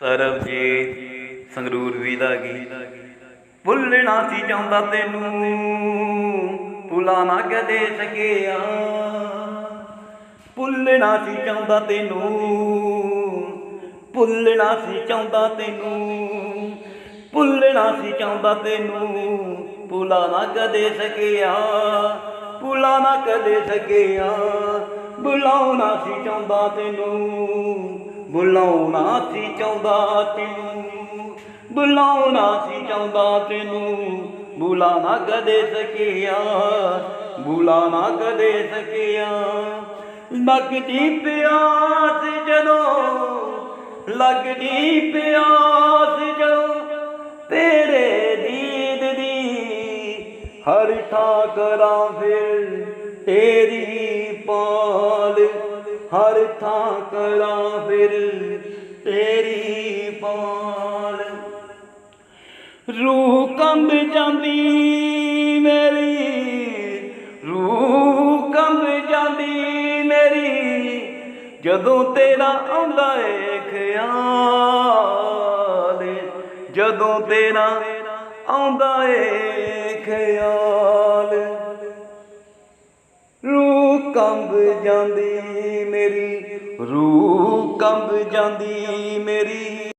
ਸਰਬਜੀਤ ਸੰਗਰੂਰ ਵੀ ਦਾ ਗੀਤ। ਭੁੱਲਣਾ ਸੀ ਚਾਹੁੰਦਾ ਤੈਨੂੰ, ਭੁਲਾ ਨਾ ਕਦੇ ਸਕਿਆ। ਭੁੱਲਣਾ ਸੀ ਚਾਹੁੰਦਾ ਤੈਨੂੰ, ਭੁੱਲਣਾ ਸੀ ਚਾਹੁੰਦਾ ਤੈਨੂੰ, ਭੁੱਲਣਾ ਸੀ ਚਾਹੁੰਦਾ ਤੈਨੂੰ, ਭੁਲਾ ਨਾ ਕਦੇ ਸਕਿਆ। ਭੁਲਾ ਨਾ ਕਦੇ ਸਕਿਆ ਬੁਲਾਉਣਾ ਸੀ ਚਾਹੁੰਦਾ ਤੈਨੂੰ। ਬੁਲਾਉਣਾ ਸੀ ਚਾਹੁੰਦਾ ਤੈਨੂੰ ਬੁਲਾਉਣਾ ਸੀ ਚਾਹੁੰਦਾ ਤੈਨੂੰ। ਬੁਲਾ ਨਾ ਕਦੇ ਸਕਿਆ, ਬੁਲਾ ਨਾ ਕਦੇ ਸਕਿਆ। ਲੱਗਦੀ ਪਿਆਸ ਜਦੋਂ, ਲੱਗਦੀ ਪਿਆਸ ਜਦੋਂ ਤੇਰੇ ਦੀਦ ਦੀ ਹਰ ਠਾ ਕਰਾਂ ਫਿਰ ਤੇਰੀ ਪਾ ਹਰ ਕਰਾਂ ਫਿਰ ਤੇਰੀ ਪਾਲ। ਰੂਹ ਕੰਬ ਜਾਂਦੀ ਮੇਰੀ, ਰੂਹ ਕੰਬ ਜਾਂਦੀ ਮੇਰੀ, ਜਦੋਂ ਤੇਰਾ ਆਉਂਦਾ ਏ ਖਿਆਲ, ਜਦੋਂ ਤੇਰਾ ਆਉਂਦਾ ਏ ਖਿਆਲ। ਰੂਹ ਕੰਬ ਜਾਂਦੀ ਮੇਰੀ ਰੂਹ ਕੰਬ ਜਾਂਦੀ ਮੇਰੀ।